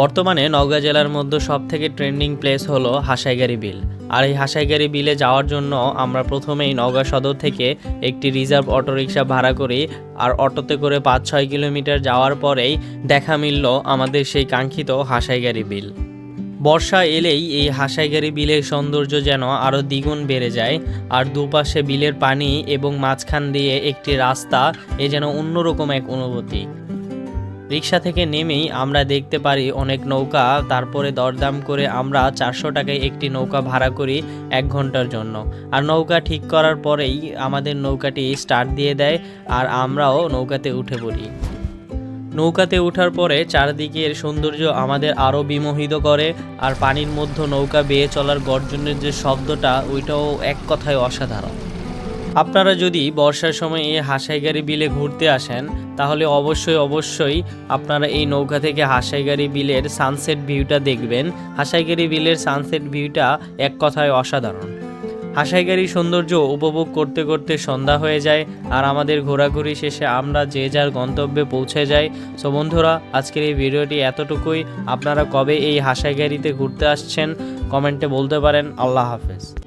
বর্তমানে নওগাঁ জেলার মধ্যে সব থেকে ট্রেন্ডিং প্লেস হলো হাসাইগাড়ি বিল। আর এই হাসাইগাড়ি বিলে যাওয়ার জন্য আমরা প্রথমেই নওগাঁ সদর থেকে একটি রিজার্ভ অটোরিকশা ভাড়া করি আর অটোতে করে পাঁচ ছয় কিলোমিটার যাওয়ার পরেই দেখা মিলল আমাদের সেই কাঙ্ক্ষিত হাসাইগাড়ি বিল। বর্ষা এলেই এই হাসাইগাড়ি বিলের সৌন্দর্য যেন আরও দ্বিগুণ বেড়ে যায় আর দুপাশে বিলের পানি এবং মাঝখান দিয়ে একটি রাস্তা এ যেন অন্যরকম এক অনুভূতি। রিক্সা থেকে নেমেই আমরা দেখতে পারি অনেক নৌকা, তারপরে দরদাম করে আমরা চারশো টাকায় একটি নৌকা ভাড়া করি এক ঘণ্টার জন্য। আর নৌকা ঠিক করার পরেই আমাদের নৌকাটি স্টার্ট দিয়ে দেয় আর আমরাও নৌকাতে উঠে পড়ি। নৌকাতে ওঠার পরে চারদিকের সৌন্দর্য আমাদের আরও বিমোহিত করে আর পানির মধ্যে নৌকা বেয়ে চলার গর্জনের যে শব্দটা, ওইটাও এক কথায় অসাধারণ। আপনারা যদি বর্ষার সময় এই হাসাইগাড়ি বিলে ঘুরতে আসেন, তাহলে অবশ্যই অবশ্যই আপনারা এই নৌকা থেকে হাসাইগাড়ি বিলের সানসেট ভিউটা দেখবেন। হাসাইগাড়ি বিলের সানসেট ভিউটা এক কথায় অসাধারণ। হাসাইগাড়ি সৌন্দর্য উপভোগ করতে করতে সন্ধ্যা হয়ে যায় আর আমাদের ঘোরাঘুরি শেষে আমরা যে যার গন্তব্যে পৌঁছে যাই। সো বন্ধুরা, আজকের এই ভিডিওটি এতটুকুই। আপনারা কবে এই হাসাইগাড়িতে ঘুরতে আসছেন, কমেন্টে বলতে পারেন। আল্লাহ হাফেজ।